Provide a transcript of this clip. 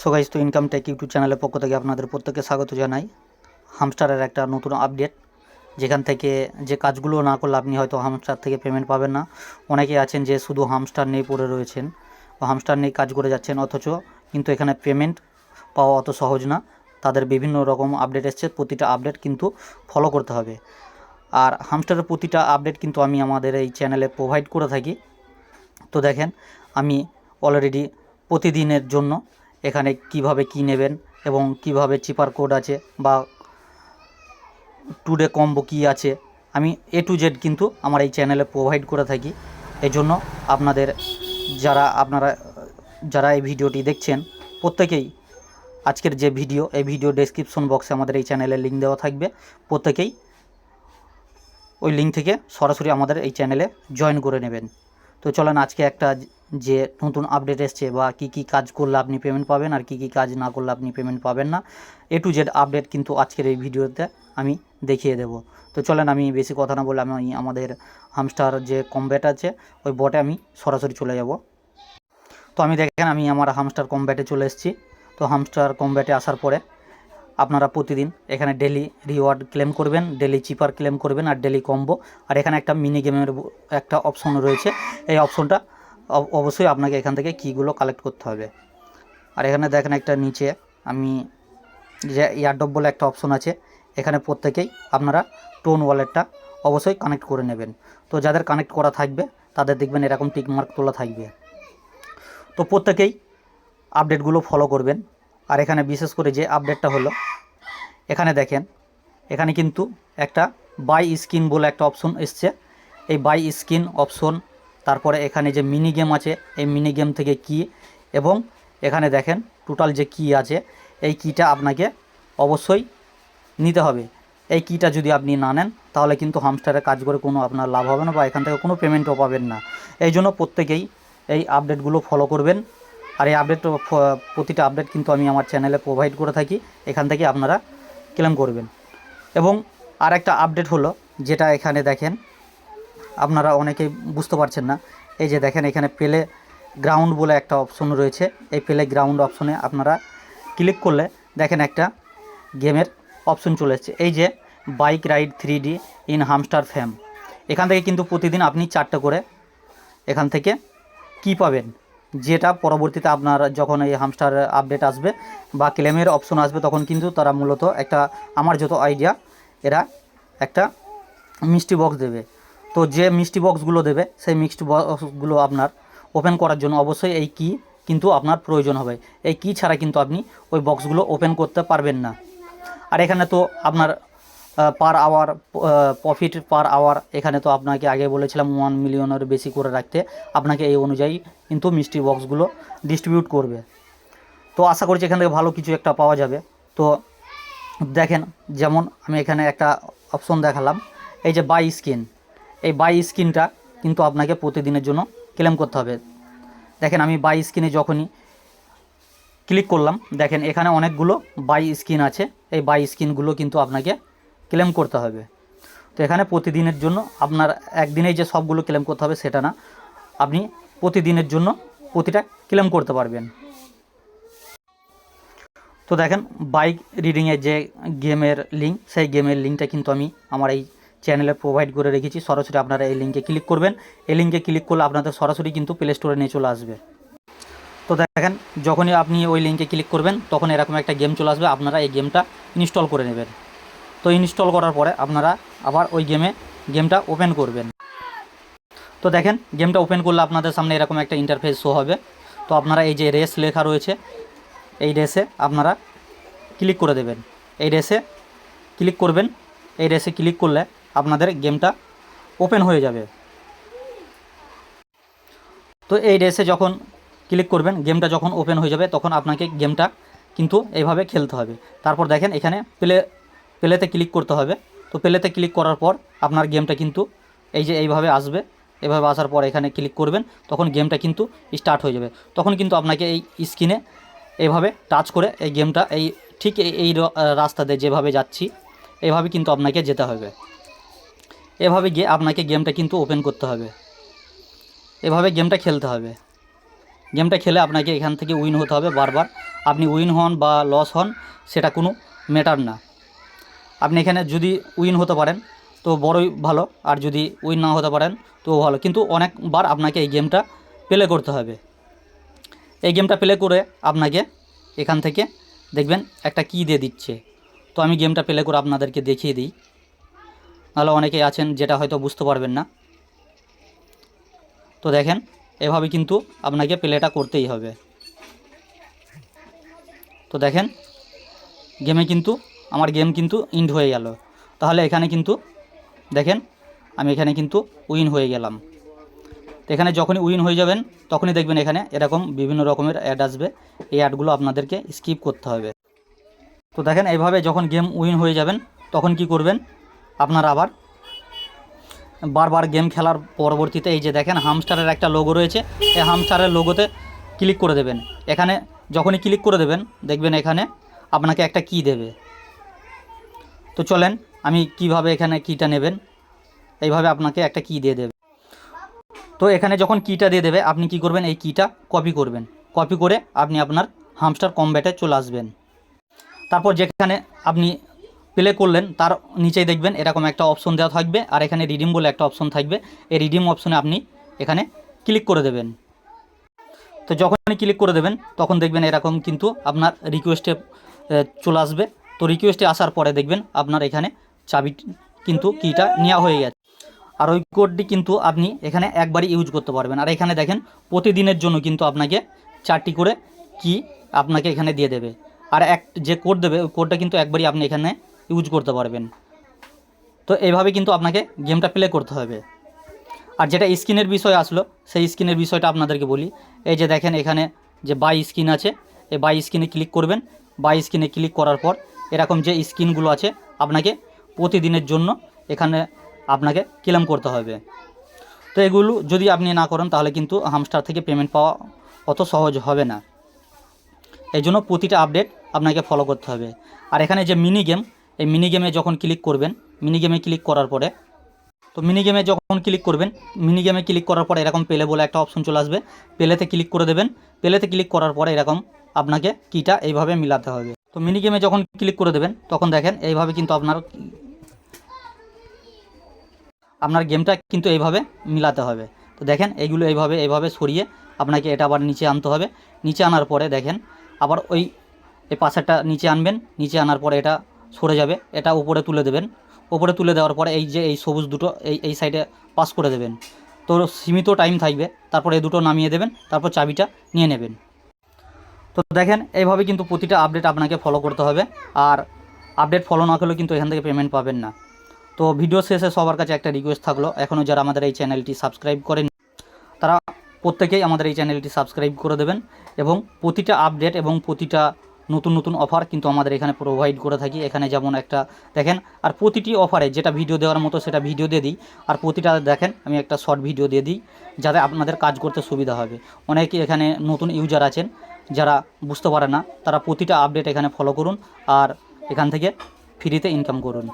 So guys তো income tech YouTube চ্যানেলের পক্ষ থেকে আপনাদের প্রত্যেককে স্বাগত জানাই। হামস্টারের একটা নতুন আপডেট যেখান থেকে যে কাজগুলো না করলে আপনি হয়তো হামস্টার থেকে পেমেন্ট পাবেন না। অনেকেই আছেন যে শুধু হামস্টার নিয়ে পড়ে রয়েছেন বা হামস্টার নিয়ে কাজ করে যাচ্ছেন, অথচ কিন্তু এখানে পেমেন্ট পাওয়া অত সহজ না। তাদের বিভিন্ন রকম আপডেট এসছে, প্রতিটা আপডেট কিন্তু ফলো করতে হবে। আর হামস্টারের প্রতিটা আপডেট কিন্তু আমি আমাদের এই চ্যানেলে প্রোভাইড করে থাকি। তো দেখেন, আমি অলরেডি প্রতিদিনের জন্য এখানে কীভাবে কি নেবেন এবং কীভাবে চিপার কোড আছে বা টুডে কম্বো কী আছে, আমি এ টু জেড কিন্তু আমার এই চ্যানেলে প্রোভাইড করে থাকি। এই জন্য আপনাদের যারা, আপনারা যারা এই ভিডিওটি দেখছেন, প্রত্যেকেই আজকের যে ভিডিও এই ভিডিও ডেসক্রিপশন বক্সে আমাদের এই চ্যানেলের লিঙ্ক দেওয়া থাকবে। প্রত্যেকেই ওই লিঙ্ক থেকে সরাসরি আমাদের এই চ্যানেলে জয়েন করে নেবেন। তো চলেন আজকে একটা যে নতুন আপডেট এসছে বা কি কি কাজ করলে আপনি পেমেন্ট পাবেন আর কি কি কাজ না করলে আপনি পেমেন্ট পাবেন না এ টু জেড আপডেট কিন্তু আজকের এই ভিডিওতে আমি দেখিয়ে দেব। তো চলেন আমি বেশি কথা না বলে আমি আমাদের হামস্টার যে কমব্যাট আছে, ওই বটে আমি সরাসরি চলে যাব। তো আমি দেখেন আমি আমার হামস্টার কমব্যাটে চলে এসেছি। তো হামস্টার কমব্যাটে আসার পরে আপনারা প্রতিদিন এখানে ডেলি রিওয়ার্ড ক্লেম করবেন ডেলি চিপার ক্লেম করবেন আর ডেলি কম্বো আর এখানে একটা মিনি গেমের একটা অপশন রয়েছে। এই অপশনটা অব- অবশ্যই আপনাকে এখান থেকে কীগুলো কালেক্ট করতে হবে। আর এখানে দেখেন একটা নিচে আমি যে ইয়ারডপ বলে একটা অপশন আছে, এখানে প্রত্যেকেই আপনারা টোন ওয়ালেটটা অবশ্যই কানেক্ট করে নেবেন। তো যাদের কানেক্ট করা থাকবে, তাদের দেখবেন এরকম টিক মার্ক তোলা থাকবে। তো প্রত্যেকেই আপডেটগুলো ফলো করবেন। আর এখানে বিশেষ করে যে আপডেটটা হলো, এখানে দেখেন, এখানে কিন্তু একটা বাই স্কিন বলে একটা অপশন এসছে। এই বাই স্কিন অপশন তারপরে এখানে যে মিনি গেম আছে, এই মিনি গেম থেকে কি এবং এখানে দেখেন টোটাল যে কি আছে, এই কিটা আপনাকে অবশ্যই নিতে হবে। এই কিটা যদি আপনি না নেন, তাহলে কিন্তু হামস্টারে কাজ করে কোনো আপনার লাভ হবে না বা এখান থেকে কোনো পেমেন্টও পাবেন না। এই জন্য প্রত্যেকেই এই আপডেটগুলো ফলো করবেন। আর এই আপডেট প্রতিটা আপডেট কিন্তু আমি আমার চ্যানেলে প্রোভাইড করে থাকি। এখান থেকে আপনারা ক্লেম করবেন। এবং আর একটা আপডেট হলো, যেটা এখানে দেখেন, আপনারা অনেকেই বুঝতে পারছেন না। এই যে দেখেন, এখানে পেলে গ্রাউন্ড বলে একটা অপশন রয়েছে। এই প্লে গ্রাউন্ড অপশনে আপনারা ক্লিক করলে দেখেন একটা গেমের অপশন চলে এসেছে। এই যে bike ride three D in Hamster fam এখান থেকে কিন্তু প্রতিদিন আপনি চারটে করে এখান থেকে কি পাবেন? যেটা পরবর্তীতে আপনার যখন এই হামস্টার আপডেট আসবে বা ক্লেমের অপশন আসবে, তখন কিন্তু তারা মূলত একটা, আমার যত আইডিয়া এরা একটা মিষ্টি বক্স দেবে। তো যে মিষ্টি বক্সগুলো দেবে, সেই মিষ্টি বক্সগুলো আপনার ওপেন করার জন্য অবশ্যই এই কি কিন্তু আপনার প্রয়োজন হবে। এই কি ছাড়া কিন্তু আপনি ওই বক্সগুলো ওপেন করতে পারবেন না। আর এখানে তো আপনার per hour profit per hour এখানে তো আপনাকে আগে বলেছিলাম ওয়ান মিলিয়নের বেশি করে রাখতে। আপনাকে এই অনুযায়ী কিন্তু মিষ্টি বক্সগুলো ডিস্ট্রিবিউট করবে। তো আশা করছি এখান থেকে ভালো কিছু একটা পাওয়া যাবে। তো দেখেন, যেমন আমি এখানে একটা অপশন দেখালাম, এই যে বাই স্কিন এই বাই স্কিনটা কিন্তু আপনাকে প্রতিদিনের জন্য ক্লেম করতে হবে। দেখেন, আমি বাই স্কিনে যখনই ক্লিক করলাম, দেখেন এখানে অনেকগুলো বাই স্কিন আছে। এই বাই স্কিনগুলো কিন্তু আপনাকে ক্লেম করতে হবে। তো এখানে প্রতিদিনের জন্য আপনার একদিনেই যে সবগুলো ক্লেম করতে হবে সেটা না, আপনি প্রতিদিনের জন্য প্রতিটা ক্লেম করতে পারবেন। তো দেখেন বাইক রিডিংয়ের যে গেমের লিঙ্ক সেই গেমের লিঙ্কটা কিন্তু আমি আমার এই চ্যানেলে প্রোভাইড করে রেখেছি। সরাসরি আপনারা এই লিঙ্কে ক্লিক করবেন। এই লিঙ্কে ক্লিক করলে আপনাদের সরাসরি কিন্তু প্লে স্টোরে নিয়ে চলে আসবে। তো দেখেন, যখনই আপনি ওই লিঙ্কে ক্লিক করবেন, তখন এরকম একটা গেম চলে আসবে। আপনারা এই গেমটা ইনস্টল করে নেবেন। তো ইনস্টল করার পরে আপনারা আবার ওই গেমে গেমটা ওপেন করবেন। তো দেখেন গেমটা ওপেন করলে আপনাদের সামনে এরকম একটা ইন্টারফেস শো হবে। তো আপনারা এই যে রেস লেখা রয়েছে, এই রেসে আপনারা ক্লিক করে দেবেন। এই রেসে ক্লিক করবেন। এই রেসে ক্লিক করলে আপনাদের গেমটা ওপেন হয়ে যাবে। তো এই রেসে যখন ক্লিক করবেন গেমটা যখন ওপেন হয়ে যাবে, তখন আপনাকে গেমটা কিন্তু এইভাবে খেলতে হবে। তারপর দেখেন, এখানে প্লে প্লেতে ক্লিক করতে হবে। তো প্লেতে ক্লিক করার পর আপনার গেমটা কিন্তু এই যে এইভাবে আসবে, এভাবে আসার পর এখানে ক্লিক করবেন, তখন গেমটা কিন্তু স্টার্ট হয়ে যাবে। তখন কিন্তু আপনাকে এই স্ক্রিনে এইভাবে টাচ করে এই গেমটা এই ঠিক এই- রাস্তাতে যেভাবে যাচ্ছি, এভাবে কিন্তু আপনাকে যেতে হবে। এভাবে গিয়ে আপনাকে গেমটা কিন্তু ওপেন করতে হবে। এভাবে গেমটা খেলতে হবে। গেমটা খেলে আপনাকে এখান থেকে উইন হতে হবে বারবার। আপনি উইন হন বা লস হন, সেটা কোনো ম্যাটার না। আপনি এখানে যদি উইন হতে পারেন, তো বড়ই ভালো। আর যদি উইন না হতে পারেন, তো ভালো। কিন্তু অনেকবার আপনাকে এই গেমটা প্লে করতে হবে। এই গেমটা প্লে করে আপনাকে এখান থেকে দেখবেন একটা কী দিয়ে দিচ্ছে। তো আমি গেমটা প্লে করে আপনাদেরকে দেখিয়ে দিই। নাহলে অনেকেই আছেন যেটা হয়তো বুঝতে পারবেন না। তো দেখেন, এভাবে কিন্তু আপনাকে প্লেটা করতেই হবে। তো দেখেন, গেমে কিন্তু আমার গেম কিন্তু ইন্ড হয়ে গেল। তাহলে এখানে কিন্তু দেখেন, আমি এখানে কিন্তু উইন হয়ে গেলাম। এখানে যখনই উইন হয়ে যাবেন, তখনই দেখবেন এখানে এরকম বিভিন্ন রকমের অ্যাড আসবে। এই অ্যাডগুলো আপনাদেরকে স্কিপ করতে হবে। তো দেখেন, এইভাবে যখন গেম উইন হয়ে যাবেন, তখন কি করবেন? আপনারা আবার বারবার গেম খেলার পরবর্তীতে এই যে দেখেন হামস্টারের একটা লোগো রয়েছে। এই হামস্টারের লোগোতে ক্লিক করে দেবেন। এখানে যখনই ক্লিক করে দেবেন, দেখবেন এখানে আপনাকে একটা কি দেবে। তো চলেন, আমি কীভাবে এখানে কিটা নেবেন? এইভাবে আপনাকে একটা কি দিয়ে দেবে। তো এখানে যখন কিটা দিয়ে দেবে, আপনি কি করবেন? এই কিটা কপি করবেন। কপি করে আপনি আপনার হামস্টার কমব্যাটে চলে আসবেন। তারপর যেখানে আপনি প্লে করলেন, তার নিচেই দেখবেন এরকম একটা অপশন দেওয়া থাকবে আর এখানে রিডিম বলে একটা অপশন থাকবে। এই রিডিম অপশনে আপনি এখানে ক্লিক করে দেবেন। তো যখনই ক্লিক করে দেবেন, তখন দেখবেন এরকম কিন্তু আপনার রিকোয়েস্টে চলে আসবে। তো রিকোয়েস্টে আসার পরে দেখবেন আপনার এখানে চাবি কিন্তু কিটা নেওয়া হয়ে গেছে। আর ওই কোডটি কিন্তু আপনি এখানে একবারই ইউজ করতে পারবেন। আর এখানে দেখেন প্রতিদিনের জন্য কিন্তু আপনাকে চারটি করে কি আপনাকে এখানে দিয়ে দেবে। আর এক যে কোড দেবে, ওই কোডটা কিন্তু একবারই আপনি এখানে ইউজ করতে পারবেন। তো এইভাবে কিন্তু আপনাকে গেমটা প্লে করতে হবে। আর যেটা স্ক্রিনের বিষয় আসলো, সেই স্ক্রিনের বিষয়টা আপনাদেরকে বলি। এই যে দেখেন এখানে যে বাই স্ক্রিন আছে, এই বাই স্ক্রিনে ক্লিক করবেন। বাই স্ক্রিনে ক্লিক করার পর এরকম যে স্ক্রিনগুলো আছে আপনাকে প্রতিদিনের জন্য এখানে আপনাকে ক্লেম করতে হবে। তো এগুলো যদি আপনি না করেন তাহলে কিন্তু হামস্টার থেকে পেমেন্ট পাওয়া অত সহজ হবে না। এই জন্য প্রতিটা আপডেট আপনাকে ফলো করতে হবে। আর এখানে যে মিনি গেম এই মিনি গেমে যখন ক্লিক করবেন মিনি গেমে ক্লিক করার পরে, তো মিনি গেমে যখন ক্লিক করবেন মিনি গেমে ক্লিক করার পরে এরকম পেলে বলে একটা অপশন চলে আসবে। পেলেতে ক্লিক করে দেবেন। পেলেতে ক্লিক করার পরে এরকম আপনাকে কিটা এইভাবে মিলাতে হবে। তো মিনি গেমে যখন ক্লিক করে দেবেন, তখন দেখেন এইভাবে কিন্তু আপনার আপনার গেমটা কিন্তু এইভাবে মিলাতে হবে। তো দেখেন এইগুলো এইভাবে এইভাবে সরিয়ে আপনাকে এটা আবার নিচে আনতে হবে। নিচে আনার পরে দেখেন আবার ওই, এই পাশেরটা নিচে আনবেন, নিচে আনার পরে এটা সরে যাবে, এটা উপরে তুলে দেবেন। উপরে তুলে দেওয়ার পরে এই যে এই সবুজ দুটো, এই এই সাইডে পাস করে দেবেন। তো সীমিত টাইম থাকবে, তারপর এই দুটো নামিয়ে দেবেন, তারপর চাবিটা নিয়ে নেবেন। তো দেখেন, এইভাবে কিন্তু প্রতিটা আপডেট আপনাকে ফলো করতে হবে। আর আপডেট ফলো না করলেও কিন্তু এখান থেকে পেমেন্ট পাবেন না। তো ভিডিও শেষে সবার কাছে একটা রিকোয়েস্ট থাকল এখনও যারা আমাদের এই চ্যানেলটি সাবস্ক্রাইব করেন, তারা প্রত্যেকেই আমাদের এই চ্যানেলটি সাবস্ক্রাইব করে দেবেন এবং প্রতিটা আপডেট এবং প্রতিটা নতুন নতুন অফার কিন্তু আমাদের এখানে প্রোভাইড করে থাকি। এখানে যেমন একটা, দেখেন, আর প্রতিটি অফারে যেটা ভিডিও দেওয়ার মতো সেটা ভিডিও দিয়ে দিই। আর প্রতিটা, দেখেন, আমি একটা শর্ট ভিডিও দিয়ে দিই, যাতে আপনাদের কাজ করতে সুবিধা হবে। অনেকে এখানে নতুন ইউজার আছেন যারা বুঝতে পারে না, তারা প্রতিটা আপডেট এখানে ফলো করুন আর এখান থেকে ফ্রিতে ইনকাম করুন।